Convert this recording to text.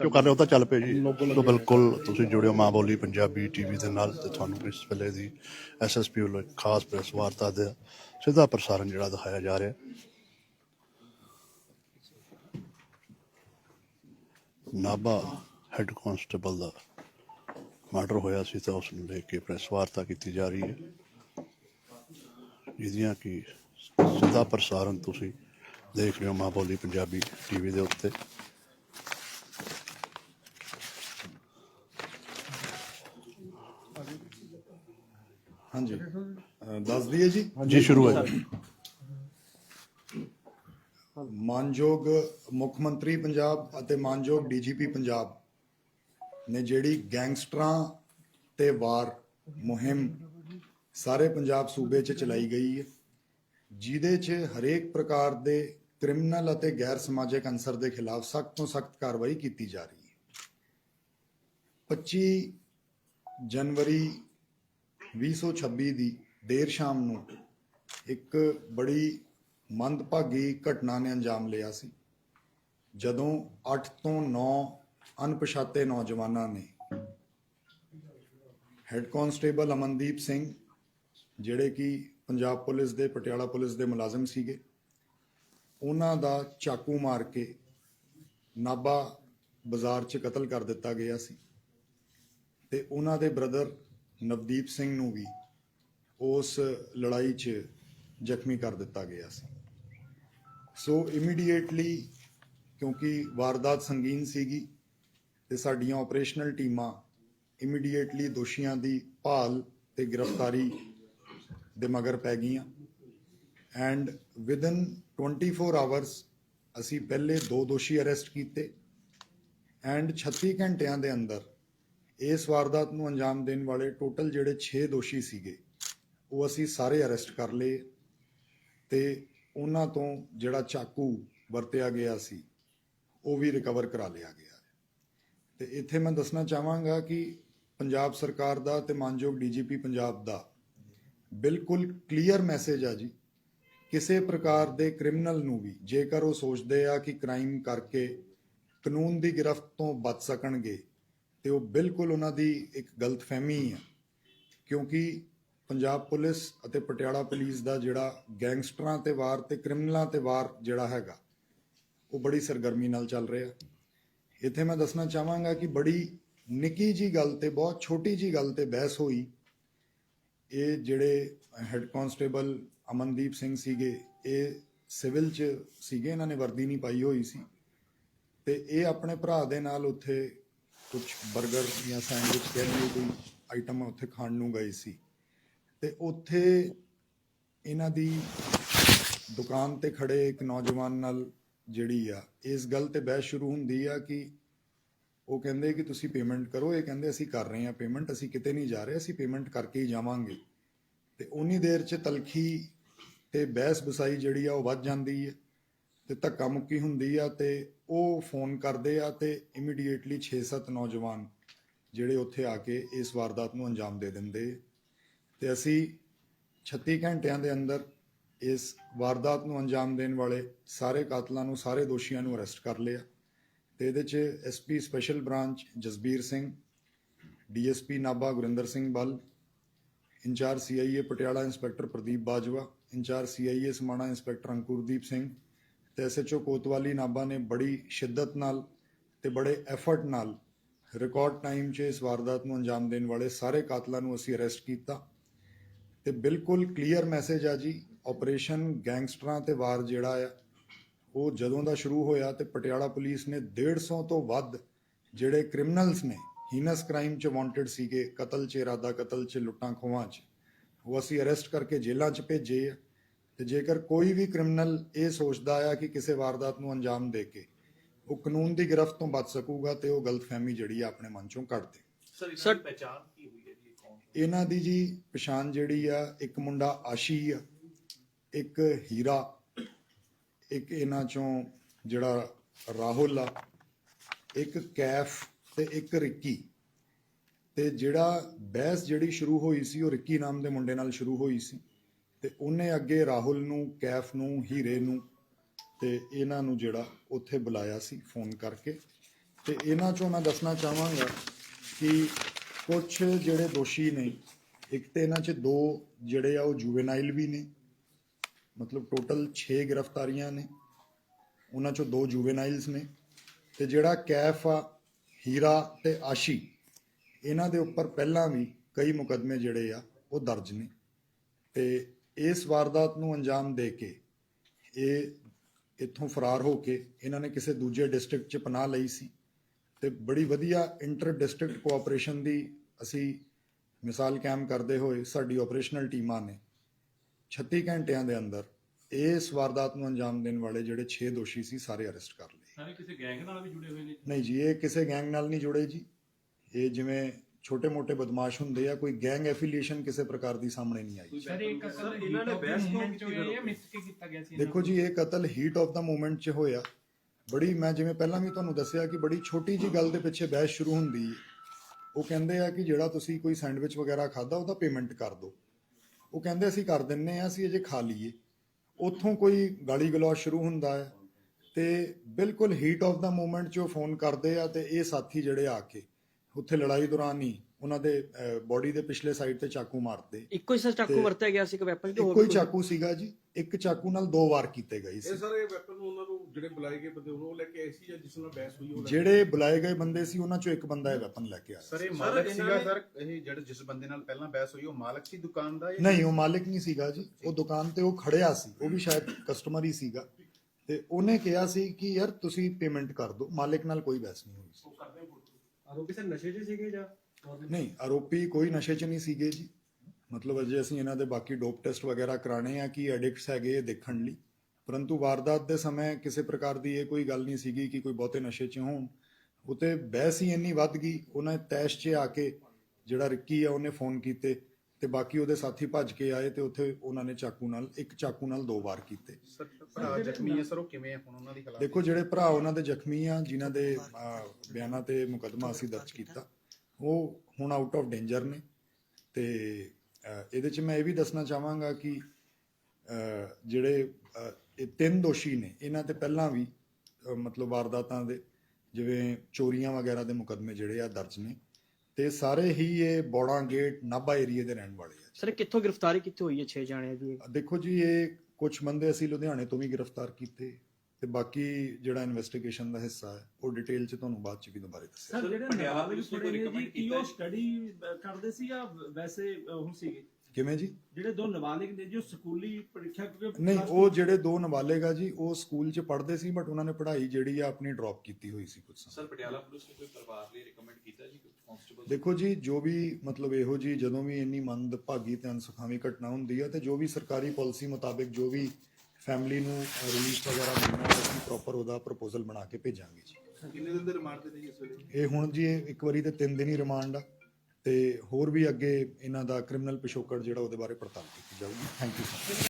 ਜੋ ਕਰ ਰਹੇ ਹੋ? ਤਾਂ ਚੱਲ ਪਏ ਜੀ। ਸੋ ਬਿਲਕੁਲ ਤੁਸੀਂ ਜੁੜਿਓ ਮਾਂ ਬੋਲੀ ਪੰਜਾਬੀ ਟੀਵੀ ਦੇ ਨਾਲ ਤੇ ਤੁਹਾਨੂੰ ਇਸ ਵੇਲੇ ਦੀ ਐਸਐਸਪੀ ਵੱਲੋਂ ਇੱਕ ਖਾਸ ਪ੍ਰੈਸ ਵਾਰਤਾ ਦਾ ਸਿੱਧਾ ਪ੍ਰਸਾਰਣ ਜਿਹੜਾ ਦਿਖਾਇਆ ਜਾ ਰਿਹਾ। ਨਾਭਾ ਹੈੱਡ ਕਾਂਸਟੇਬਲ ਦਾ ਮਰਡਰ ਹੋਇਆ ਸੀ ਤਾਂ ਉਸ ਨੂੰ ਲੈ ਕੇ ਪ੍ਰੈਸ ਵਾਰਤਾ ਕੀਤੀ ਜਾ ਰਹੀ ਹੈ। ਜਿਹਦੀਆਂ ਕਿ ਸਿੱਧਾ ਪ੍ਰਸਾਰਣ ਤੁਸੀਂ ਦੇਖ ਰਹੇ ਹੋ ਮਾਂ ਬੋਲੀ ਪੰਜਾਬੀ ਟੀਵੀ ਦੇ ਉੱਤੇ। ਹਾਂਜੀ ਅਹ ਦੱਸ ਦਈਏ ਜੀ ਜੀ ਸ਼ੁਰੂ ਹੈ ਜੀ ਮਾਨਯੋਗ ਮੁੱਖ ਮੰਤਰੀ ਪੰਜਾਬ ਅਤੇ ਮਾਨਯੋਗ ਡੀਜੀਪੀ ਪੰਜਾਬ ਨੇ ਜਿਹੜੀ ਗੈਂਗਸਟਰਾਂ ਤੇ ਵਾਰ ਮੁਹਿੰਮ ਸਾਰੇ ਪੰਜਾਬ ਸੂਬੇ 'ਚ ਚਲਾਈ ਗਈ ਹੈ ਜਿਹਦੇ 'ਚ ਹਰੇਕ ਪ੍ਰਕਾਰ ਦੇ ਕ੍ਰਿਮੀਨਲ ਅਤੇ ਗੈਰ ਸਮਾਜਿਕ ਅਨਸਰ ਦੇ ਖਿਲਾਫ ਸਖਤ ਤੋਂ ਸਖਤ ਕਾਰਵਾਈ ਕੀਤੀ ਜਾ ਰਹੀ ਹੈ 25 ਜਨਵਰੀ 2026 ਦੀ ਦੇਰ ਸ਼ਾਮ ਨੂੰ ਇੱਕ ਬੜੀ ਮੰਦਭਾਗੀ ਘਟਨਾ ਨੇ ਅੰਜਾਮ ਲਿਆ ਸੀ, ਜਦੋਂ 8 ਤੋਂ 9 ਅਣਪਛਾਤੇ ਨੌਜਵਾਨਾਂ ਨੇ ਹੈੱਡ ਕਾਂਸਟੇਬਲ ਅਮਨਦੀਪ ਸਿੰਘ, ਜਿਹੜੇ ਕਿ ਪੰਜਾਬ ਪੁਲਿਸ ਦੇ, ਪਟਿਆਲਾ ਪੁਲਿਸ ਦੇ ਮੁਲਾਜ਼ਮ ਸੀਗੇ, ਉਹਨਾਂ ਦਾ ਚਾਕੂ ਮਾਰ ਕੇ ਨਾਭਾ ਬਾਜ਼ਾਰ 'ਚ ਕਤਲ ਕਰ ਦਿੱਤਾ ਗਿਆ ਸੀ ਤੇ ਉਹਨਾਂ ਦੇ ਬ੍ਰਦਰ ਨਵਦੀਪ ਸਿੰਘ ਨੂੰ ਵੀ ਉਸ ਲੜਾਈ 'ਚ ਜ਼ਖਮੀ ਕਰ ਦਿੱਤਾ ਗਿਆ ਸੀ। ਸੋ ਇਮੀਡੀਏਟਲੀ ਕਿਉਂਕਿ ਵਾਰਦਾਤ ਸੰਗੀਨ ਸੀਗੀ ਤੇ ਸਾਡੀਆਂ ਆਪਰੇਸ਼ਨਲ ਟੀਮਾਂ ਇਮੀਡੀਏਟਲੀ ਦੋਸ਼ੀਆਂ ਦੀ ਭਾਲ ਤੇ ਗ੍ਰਿਫਤਾਰੀ ਦੇ ਮਗਰ ਪੈ ਗਈਆਂ। ਐਂਡ ਵਿਦਨ 24 ਆਵਰਸ ਅਸੀਂ ਪਹਿਲੇ ਦੋ ਦੋਸ਼ੀ ਅਰੈਸਟ ਕੀਤੇ। ਐਂਡ 36 ਘੰਟਿਆਂ ਦੇ ਅੰਦਰ ਇਸ ਵਾਰਦਾਤ ਨੂੰ ਅੰਜਾਮ ਦੇਣ ਵਾਲੇ ਟੋਟਲ ਜਿਹੜੇ 6 ਦੋਸ਼ੀ ਸੀਗੇ, ਉਹ ਅਸੀਂ ਸਾਰੇ ਅਰੈਸਟ ਕਰ ਲਏ ਤੇ ਉਹਨਾਂ ਤੋਂ ਜਿਹੜਾ ਚਾਕੂ ਵਰਤਿਆ ਗਿਆ ਸੀ, ਉਹ ਵੀ ਰਿਕਵਰ ਕਰਾ ਲਿਆ ਗਿਆ। ਤੇ ਇੱਥੇ ਮੈਂ ਦੱਸਣਾ ਚਾਹਾਂਗਾ ਕਿ ਪੰਜਾਬ ਸਰਕਾਰ ਦਾ ਤੇ ਮਾਨਯੋਗ ਡੀਜੀਪੀ ਪੰਜਾਬ ਦਾ ਬਿਲਕੁਲ ਕਲੀਅਰ ਮੈਸੇਜ ਆ ਜੀ, ਕਿਸੇ ਪ੍ਰਕਾਰ ਦੇ ਕ੍ਰਿਮੀਨਲ ਨੂੰ ਵੀ, ਜੇਕਰ ਉਹ ਸੋਚਦੇ ਆ ਕਿ ਕ੍ਰਾਈਮ ਕਰਕੇ ਕਾਨੂੰਨ ਦੀ ਗ੍ਰਿਫਤ ਤੋਂ ਬਚ ਸਕਣਗੇ ਤੇ ਉਹ ਬਿਲਕੁਲ ਉਹਨਾਂ ਦੀ ਇੱਕ ਗਲਤਫਹਿਮੀ ਹੈ। ਕਿਉਂਕਿ ਪੰਜਾਬ ਪੁਲਿਸ ਅਤੇ ਪਟਿਆਲਾ ਪੁਲਿਸ ਦਾ ਜਿਹੜਾ ਗੈਂਗਸਟਰਾਂ ਤੇ ਵਾਰ ਤੇ ਕ੍ਰਿਮੀਨਲਾਂ ਤੇ ਵਾਰ ਜਿਹੜਾ ਹੈਗਾ, ਉਹ ਬੜੀ ਸਰਗਰਮੀ ਨਾਲ ਚੱਲ ਰਿਹਾ। ਇੱਥੇ ਮੈਂ ਦੱਸਣਾ ਚਾਹਾਂਗਾ ਕਿ ਬੜੀ ਨਿੱਕੀ ਜੀ ਗੱਲ ਤੇ ਬਹੁਤ ਛੋਟੀ ਜੀ ਗੱਲ ਤੇ ਬਹਿਸ ਹੋਈ। ਇਹ ਜਿਹੜੇ ਹੈੱਡ ਕਾਂਸਟੇਬਲ ਅਮਨਦੀਪ ਸਿੰਘ ਸੀਗੇ, ਇਹ ਸਿਵਲ ਚ ਸੀਗੇ, ਇਹਨਾਂ ਨੇ ਵਰਦੀ ਨਹੀਂ ਪਾਈ ਹੋਈ ਸੀ। ਤੇ ਇਹ ਆਪਣੇ ਭਰਾ ਦੇ ਨਾਲ ਉੱਥੇ ਕੁਝ 버ਗਰ ਜਾਂ ਸੈਂਡਵਿਚ ਕਹਿ ਲਈਏ, ਕੋਈ ਆਈਟਮ ਉੱਥੇ ਖਾਣ ਨੂੰ ਗਏ ਸੀ। ਤੇ ਉੱਥੇ ਇਹਨਾਂ ਦੀ ਦੁਕਾਨ ਤੇ ਖੜੇ ਇੱਕ ਨੌਜਵਾਨ ਨਾਲ ਜਿਹੜੀ ਆ, ਇਸ ਗੱਲ ਤੇ ਬਹਿਸ ਸ਼ੁਰੂ ਹੁੰਦੀ ਆ ਕਿ ਉਹ ਕਹਿੰਦੇ ਕਿ ਤੁਸੀਂ ਪੇਮੈਂਟ ਕਰੋ, ਇਹ ਕਹਿੰਦੇ ਅਸੀਂ ਕਰ ਰਹੇ ਹਾਂ ਪੇਮੈਂਟ ਅਸੀਂ ਕਿਤੇ ਨਹੀਂ ਜਾ ਰਹੇ, ਅਸੀਂ ਪੇਮੈਂਟ ਕਰਕੇ ਹੀ ਜਾਵਾਂਗੇ। ਤੇ ਉਨੀ ਦੇਰ 'ਚ ਤਲਖੀ ਤੇ ਬਹਿਸ ਬਸਾਈ ਜਿਹੜੀ ਆ, ਉਹ ਵੱਧ ਜਾਂਦੀ ਹੈ ਤੇ ਧੱਕਾ ਮੁੱਕੀ ਹੁੰਦੀ ਆ ਤੇ ਉਹ ਫੋਨ ਕਰਦੇ ਆ ਤੇ ਇਮੀਡੀਏਟਲੀ 6-7 ਨੌਜਵਾਨ ਜਿਹੜੇ ਉੱਥੇ ਆ ਕੇ ਇਸ ਵਾਰਦਾਤ ਨੂੰ ਅੰਜਾਮ ਦੇ ਦਿੰਦੇ ਤੇ ਅਸੀਂ 36 ਘੰਟਿਆਂ ਦੇ ਅੰਦਰ ਇਸ ਵਾਰਦਾਤ ਨੂੰ ਅੰਜਾਮ ਦੇਣ ਵਾਲੇ ਸਾਰੇ ਕਾਤਲਾਂ ਨੂੰ, ਸਾਰੇ ਦੋਸ਼ੀਆਂ ਨੂੰ ਅਰੈਸਟ ਕਰ ਲਿਆ। ਤੇ ਇਹਦੇ 'ਚ SP special branch Jasbir Singh DSP Nabha Gurinder Singh Bal, incharge CIA Patiala inspector Pradeep Bajwa, incharge CIA Samana inspector Ankurdeep Singh ਤੇ ਐਸਐਚਓ ਕੋਤਵਾਲੀ ਨਾਭਾ ਨੇ ਬੜੀ ਸ਼ਿੱਦਤ ਨਾਲ ਤੇ ਬੜੇ ਐਫਰਟ ਨਾਲ ਰਿਕਾਰਡ ਟਾਈਮ 'ਚ ਇਸ ਵਾਰਦਾਤ ਨੂੰ ਅੰਜਾਮ ਦੇਣ ਵਾਲੇ ਸਾਰੇ ਕਾਤਲਾਂ ਨੂੰ ਅਸੀਂ ਅਰੈਸਟ ਕੀਤਾ। ਤੇ ਬਿਲਕੁਲ ਕਲੀਅਰ ਮੈਸੇਜ ਆ ਜੀ ਆਪਰੇਸ਼ਨ ਗੈਂਗਸਟਰਾਂ ਤੇ ਵਾਰ ਜਿਹੜਾ ਆ, ਉਹ ਜਦੋਂ ਦਾ ਸ਼ੁਰੂ ਹੋਇਆ ਤੇ ਪਟਿਆਲਾ ਪੁਲਿਸ ਨੇ 150 ਤੋਂ ਵੱਧ ਜਿਹੜੇ ਕ੍ਰਿਮੀਨਲਸ ਨੇ ਹੀਨਸ ਕ੍ਰਾਈਮ 'ਚ ਵਾਂਟਡ ਸੀਗੇ, ਕਤਲ 'ਚ, ਇਰਾਦਾ ਕਤਲ 'ਚ ਲੁੱਟਾਂ ਖੋਹਾਂ 'ਚ, ਉਹ ਅਸੀਂ ਅਰੈਸਟ ਕਰਕੇ ਜੇਲ੍ਹਾਂ 'ਚ ਭੇਜੇ ਆ। ਤੇ ਜੇਕਰ ਕੋਈ ਵੀ ਕ੍ਰਿਮੀਨਲ ਇਹ ਸੋਚਦਾ ਆ ਕਿ ਕਿਸੇ ਵਾਰਦਾਤ ਨੂੰ ਅੰਜਾਮ ਦੇ ਕੇ ਉਹ ਕਾਨੂੰਨ ਦੀ ਗ੍ਰਿਫਤ ਤੋਂ ਬਚ ਸਕੂਗਾ ਤੇ ਉਹ ਗਲਤਫਹਿਮੀ ਜਿਹੜੀ ਆ ਆਪਣੇ ਮਨ ਚੋਂ ਕੱਢ ਦੇ। ਸਰ ਪਹਿਚਾਣ ਕੀ ਹੋਈ ਹੈ ਜੀ? ਕੌਣ ਇਹਨਾਂ ਦੀ ਜੀ ਪਛਾਣ ਜਿਹੜੀ ਆ ਇੱਕ ਮੁੰਡਾ ਆਸ਼ੀ ਆ ਇੱਕ ਹੀਰਾ ਇੱਕ ਇਹਨਾਂ ਚੋਂ ਜਿਹੜਾ ਰਾਹੁਲ ਆ ਇੱਕ ਕੈਫ ਤੇ ਇੱਕ ਰਿੱਕੀ। ਤੇ ਜਿਹੜਾ ਬਹਿਸ ਜਿਹੜੀ ਸ਼ੁਰੂ ਹੋਈ ਸੀ ਉਹ ਰਿੱਕੀ ਨਾਮ ਦੇ ਮੁੰਡੇ ਨਾਲ ਸ਼ੁਰੂ ਹੋਈ ਸੀ। ਤੇ ਉਹਨੇ ਅੱਗੇ ਰਾਹੁਲ ਨੂੰ, ਕੈਫ ਨੂੰ, ਹੀਰੇ ਨੂੰ ਤੇ ਇਹਨਾਂ ਨੂੰ ਜਿਹੜਾ ਉੱਥੇ ਬੁਲਾਇਆ ਸੀ ਫੋਨ ਕਰਕੇ। ਤੇ ਇਹਨਾਂ ਚੋਂ ਮੈਂ ਦੱਸਣਾ ਚਾਹਾਂਗਾ ਕਿ ਕੁਝ ਜਿਹੜੇ ਦੋਸ਼ੀ ਨੇ, ਇੱਕ ਤੇ ਇਹਨਾਂ 'ਚ ਦੋ ਜਿਹੜੇ ਆ ਉਹ ਜੁਵੇਨਾਈਲ ਵੀ ਨੇ, ਮਤਲਬ ਟੋਟਲ 6 ਗ੍ਰਿਫਤਾਰੀਆਂ ਨੇ। ਉਹਨਾਂ 'ਚੋਂ ਦੋ ਜੁਵੇਨਾਈਲਸ ਨੇ ਤੇ ਜਿਹੜਾ ਕੈਫ ਆ, ਹੀਰਾ ਤੇ ਆਸ਼ੀ, ਇਹਨਾਂ ਦੇ ਉੱਪਰ ਪਹਿਲਾਂ ਵੀ ਕਈ ਮੁਕੱਦਮੇ ਜਿਹੜੇ ਆ ਉਹ ਦਰਜ ਨੇ। ਤੇ ਇਸ ਵਾਰਦਾਤ ਨੂੰ ਅੰਜਾਮ ਦੇ ਕੇ ਇਹ ਇੱਥੋਂ ਫਰਾਰ ਹੋ ਕੇ ਇਹਨਾਂ ਨੇ ਕਿਸੇ ਦੂਜੇ ਡਿਸਟ੍ਰਿਕਟ 'ਚ ਪਨਾਹ ਲਈ ਸੀ ਤੇ ਬੜੀ ਵਧੀਆ ਇੰਟਰ ਡਿਸਟ੍ਰਿਕਟ ਕੋਆਪਰੇਸ਼ਨ ਦੀ ਅਸੀਂ ਮਿਸਾਲ ਕਾਇਮ ਕਰਦੇ ਹੋਏ ਸਾਡੀ ਆਪਰੇਸ਼ਨਲ ਟੀਮਾਂ ਨੇ 36 ਘੰਟਿਆਂ ਦੇ ਅੰਦਰ ਇਸ ਵਾਰਦਾਤ ਨੂੰ ਅੰਜਾਮ ਦੇਣ ਵਾਲੇ ਜਿਹੜੇ 6 ਦੋਸ਼ੀ ਸੀ ਸਾਰੇ ਅਰੈਸਟ ਕਰ ਲਏ। ਸਾਰੇ ਕਿਸੇ ਗੈਂਗ ਨਾਲ ਵੀ ਜੁੜੇ ਹੋਏ ਨੇ? ਨਹੀਂ ਜੀ ਇਹ ਕਿਸੇ ਗੈਂਗ ਨਾਲ ਨਹੀਂ ਜੁੜੇ ਜੀ। ਇਹ ਜਿਵੇਂ ਛੋਟੇ-ਮੋਟੇ ਬਦਮਾਸ਼ ਹੁੰਦੇ ਆ ਕੋਈ ਗੈਂਗ ਐਫੀਲੀਏਸ਼ਨ ਕਿਸੇ ਪ੍ਰਕਾਰ ਦੀ ਸਾਹਮਣੇ ਨਹੀਂ ਆਈ। ਸਰ ਇਹ ਕਤਲ ਇਹਨਾਂ ਨੇ ਬਹਿਸ ਕਿਉਂ ਕੀਤੀ ਹੋਇਆ ਫਿਰ ਜਾਂ ਮਿਸ ਕੇ ਕੀਤਾ ਗਿਆ ਸੀ ਇਹਨਾਂ ਦੇਖੋ ਜੀ ਇਹ ਕਤਲ ਹੀਟ ਆਫ ਦਾ ਮੂਮੈਂਟ 'ਚ ਹੋਇਆ। ਬੜੀ ਮੈਂ ਜਿਵੇਂ ਪਹਿਲਾਂ ਵੀ ਤੁਹਾਨੂੰ ਦੱਸਿਆ ਕਿ ਬੜੀ ਛੋਟੀ ਜੀ ਗੱਲ ਦੇ ਪਿੱਛੇ ਬਹਿਸ ਸ਼ੁਰੂ ਹੁੰਦੀ ਹੈ ਉਹ ਕਹਿੰਦੇ ਆ ਕਿ ਜਿਹੜਾ ਤੁਸੀਂ ਕੋਈ ਸੈਂਡਵਿਚ ਵਗੈਰਾ ਖਾਦਾ ਉਹਦਾ ਪੇਮੈਂਟ ਕਰ ਦਿਓ। ਉਹ ਕਹਿੰਦੇ ਅਸੀਂ ਕਰ ਦਿੰਨੇ ਆ ਅਸੀਂ ਅਜੇ ਖਾ ਲਈਏ। ਉੱਥੋਂ ਕੋਈ ਗਾਲੀ ਗਲੋਚ ਸ਼ੁਰੂ ਹੁੰਦਾ ਹੈ ਤੇ ਬਿਲਕੁਲ ਹੀਟ ਆਫ ਦਾ ਮੂਮੈਂਟ 'ਚ ਉਹ ਫੋਨ ਕਰਦੇ ਆ ਤੇ ਇਹ ਸਾਥੀ ਜਿਹੜੇ ਆ ਕੇ ਉੱਥੇ ਲੜਾਈ ਦੌਰਾਨ ਹੀ ਉਹਨਾਂ ਦੇ ਬੋਡੀ ਦੇ ਪਿਛਲੇ ਸਾਈਡ ਤੇ ਚਾਕੂ ਮਾਰਦੇ। ਇੱਕੋ ਹੀ ਸਰ ਚਾਕੂ ਵਰਤਿਆ ਗਿਆ ਸੀ ਕਿ ਵੈਪਨ ਕਿ ਹੋਰ ਇੱਕੋ ਹੀ ਵੀ ਕੋਈ? ਚਾਕੂ ਸੀਗਾ ਜੀ। ਇੱਕ ਚਾਕੂ ਨਾਲ ਦੋ ਵਾਰ ਕੀਤੇ ਗਏ ਸੀ। ਇਹ ਸਾਰੇ ਵੈਪਨ ਉਹਨਾਂ ਨੂੰ ਜਿਹੜੇ ਬੁਲਾਏ ਗਏ ਬੰਦੇ ਉਹ ਲੈ ਕੇ ਆਏ ਸੀ ਜਾਂ ਜਿਸ ਨਾਲ ਬਹਿਸ ਹੋਈ ਉਹ ਜਿਹੜੇ ਬੁਲਾਏ ਗਏ ਬੰਦੇ ਸੀ ਉਹਨਾਂ ਚੋਂ ਇੱਕ ਬੰਦਾ ਇਹ ਵੈਪਨ ਲੈ ਕੇ ਆਇਆ ਸਰ ਇਹ ਮਾਲਕ ਸੀਗਾ ਸਰ ਇਹ ਜਿਹੜਾ ਜਿਸ ਬੰਦੇ ਨਾਲ ਪਹਿਲਾਂ ਬਹਿਸ ਹੋਈ ਉਹ ਮਾਲਕ ਸੀ ਦੁਕਾਨ ਦਾ ਨਹੀਂ ਉਹ ਮਾਲਿਕ ਨਹੀਂ ਸੀਗਾ ਜੀ। ਉਹ ਦੁਕਾਨ ਤੇ ਉਹ ਖੜਿਆ ਸੀ। ਉਹ ਵੀ ਸ਼ਾਇਦ ਕਸਟਮਰ ਹੀ ਸੀਗਾ। ਤੇ ਉਹਨੇ ਕਿਹਾ ਸੀ ਕਿ ਯਾਰ ਤੁਸੀਂ ਪੇਮੈਂਟ ਕਰ ਦਿਓ। ਮਾਲਿਕ ਨਾਲ ਕੋਈ ਬਹਿਸ ਨਹੀਂ ਹੋਈ ਸੀ। ਆਰੋਪੀ ਸਰ ਨਸ਼ੇ 'ਚ ਸੀਗੇ ਜਾਂ ਨਹੀਂ, ਆਰੋਪੀ ਕੋਈ ਨਸ਼ੇ 'ਚ ਨਹੀਂ ਸੀਗੇ ਜੀ। ਮਤਲਬ ਅਜੇ ਅਸੀਂ ਇਹਨਾਂ ਦੇ ਬਾਕੀ ਡੋਪ ਟੈਸਟ ਵਗੈਰਾ ਕਰਾਣੇ ਆ ਕਿ ਐਡਿਕਟਸ ਹੈਗੇ ਇਹ ਦੇਖਣ ਲਈ। ਪਰੰਤੂ ਵਾਰਦਾਤ ਦੇ ਸਮੇਂ ਕਿਸੇ ਪ੍ਰਕਾਰ ਦੀ ਇਹ ਕੋਈ ਗੱਲ ਨਹੀਂ ਸੀਗੀ ਕਿ ਕੋਈ ਬਹੁਤੇ ਨਸ਼ੇ 'ਚ ਹੋਣ। ਉਤੇ ਬਹਿਸ ਹੀ ਇੰਨੀ ਵੱਧ ਗਈ, ਉਹਨਾਂ ਤੈਸ਼ 'ਚ ਆ ਕੇ ਜਿਹੜਾ ਰਿੱਕੀ ਆ ਉਹਨੇ ਫੋਨ ਕੀਤੇ। ਤੇ ਬਾਕੀ ਉਹਦੇ ਸਾਥੀ ਭੱਜ ਕੇ ਆਏ ਤੇ ਉੱਥੇ ਉਹਨਾਂ ਨੇ ਚਾਕੂ ਨਾਲ ਇੱਕ ਚਾਕੂ ਨਾਲ ਦੋ ਵਾਰ ਕੀਤੇ। ਸਰ ਭਰਾ ਜ਼ਖਮੀ ਹੈ ਸਰ ਉਹ ਕਿਵੇਂ ਹੈ? ਹੁਣ ਉਹਨਾਂ ਦੀ ਹਾਲਾਤ ਦੇਖੋ ਜਿਹੜੇ ਭਰਾ ਉਹਨਾਂ ਦੇ ਜ਼ਖਮੀ ਆ ਜਿਨ੍ਹਾਂ ਦੇ ਅਹ, ਬਿਆਨਾਂ ਤੇ ਮੁਕੱਦਮਾ ਅਸੀਂ ਦਰਜ ਕੀਤਾ ਉਹ ਹੁਣ ਆਊਟ ਆਫ ਡੇਂਜਰ ਨੇ ਤੇ ਅਹ, ਇਹਦੇ ਚ ਮੈਂ ਇਹ ਵੀ ਦੱਸਣਾ ਚਾਹਾਂਗਾ ਕਿ ਅਹ, ਜਿਹੜੇ ਅਹ, ਇਹ ਤਿੰਨ ਦੋਸ਼ੀ ਨੇ ਇਹਨਾਂ ਤੇ ਪਹਿਲਾਂ ਵੀ ਅਹ, ਮਤਲਬ ਵਾਰਦਾਤਾਂ ਦੇ ਜਿਵੇਂ ਚੋਰੀਆਂ ਵਗੈਰਾ ਦੇ ਮੁਕੱਦਮੇ ਜਿਹੜੇ ਆ ਦਰਜ ਨੇ ਤੇ ਸਾਰੇ ਹੀ ਇਹ ਬੋੜਾ ਗੇਟ ਨਾਭਾ ਏਰੀਏ ਦੇ ਰਹਿਣ ਵਾਲੇ ਆ ਸਰ ਕਿੱਥੋਂ ਗ੍ਰਿਫਤਾਰੀ ਕਿੱਥੇ ਹੋਈ ਹੈ 6 ਜਾਣਿਆਂ ਦੀ? ਦੇਖੋ ਜੀ ਇਹ ਕੁਝ ਬੰਦੇ ਅਸੀਂ ਲੁਧਿਆਣੇ ਤੋਂ ਵੀ ਗ੍ਰਿਫਤਾਰ ਕੀਤੇ ਤੇ ਬਾਕੀ ਜਿਹੜਾ ਇਨਵੈਸਟੀਗੇਸ਼ਨ ਦਾ ਹਿੱਸਾ ਹੈ ਉਹ ਡਿਟੇਲ ਚ ਤੁਹਾਨੂੰ ਬਾਅਦ ਚ ਵੀ ਦੁਬਾਰੇ ਦੱਸਿਆ ਸਰ ਜਿਹੜੇ ਪਟਿਆਲਾ ਨਾਬਾਲਿਗ ਪੁਲਿਸ ਨੇ ਫੜੇ ਨੇ ਜੀ recommend ਕੀ ਕੀਤਾ? ਸਟੱਡੀ ਕਰਦੇ ਸੀ ਜਾਂ ਵੈਸੇ ਹੁਣ ਸੀਗੇ? ਕਿਵੇਂ ਜੀ? ਜਿਹੜੇ ਦੋ ਨਾਬਾਲਿਗ ਨੇ ਜੋ ਸਕੂਲੀ ਪ੍ਰੀਖਿਆ ਕਿਉਂਕਿ ਨਹੀਂ ਉਹ ਜਿਹੜੇ ਦੋ ਨਾਬਾਲਗ ਆ ਜੀ ਉਹ ਸਕੂਲ ਚ ਪੜ੍ਹਦੇ ਸੀ ਬਟ ਉਹਨਾਂ ਨੇ ਪੜ੍ਹਾਈ ਜਿਹੜੀ ਆ ਆਪਣੀ ਡ੍ਰੌਪ ਕੀਤੀ ਹੋਈ ਸੀ ਕੁਝ ਸਰ ਪਟਿਆਲਾ ਪੁਲਿਸ ਨੇ ਕੋਈ ਪਰਿਵਾਰ ਲਈ ਰეკਮੈਂਡ ਕੀਤਾ ਜੀ ਕਨਸਟੇਬਲ ਦੇਖੋ ਜੀ ਜੋ ਵੀ ਮਤਲਬ ਇਹੋ ਜੀ ਜਦੋਂ ਵੀ ਇੰਨੀ ਮੰਦਭਾਗੀ ਤੇ ਅਨਸੁਖਾਵੀ ਘਟਨਾ ਹੁੰਦੀ ਹੈ ਤੇ ਜੋ ਵੀ ਸਰਕਾਰੀ ਪਾਲਿਸੀ ਮੁਤਾਬਿਕ ਜੋ ਵੀ ਫੈਮਿਲੀ ਨੂੰ ਰਿਲੀਫ ਵਗੈਰਾ ਮਿਲਣਾ ਹੈ, ਅਸੀਂ ਪ੍ਰੋਪਰ ਉਹਦਾ ਪ੍ਰਪੋਜ਼ਲ ਬਣਾ ਕੇ ਭੇਜਾਂਗੇ ਜੀ। ਕਿੰਨੇ ਦਿਨ ਦੇ ਰਿਮਾਂਡ ਤੇ ਨੇ ਇਸ ਵੇਲੇ? ਇਹ ਹੁਣ ਜੀ ਇਹ ਇੱਕ ਵਾਰੀ ਤੇ 3 ਦਿਨ ਹੀ ਰਿਮਾਂਡ ਆ। ਤੇ ਹੋਰ ਵੀ ਅੱਗੇ ਇਹਨਾਂ ਦਾ ਕ੍ਰਿਮੀਨਲ ਪਿਛੋਕੜ ਜਿਹੜਾ ਉਹਦੇ ਬਾਰੇ ਪੜਤਾਲ ਕੀਤੀ ਜਾਊਗੀ। Thank you sir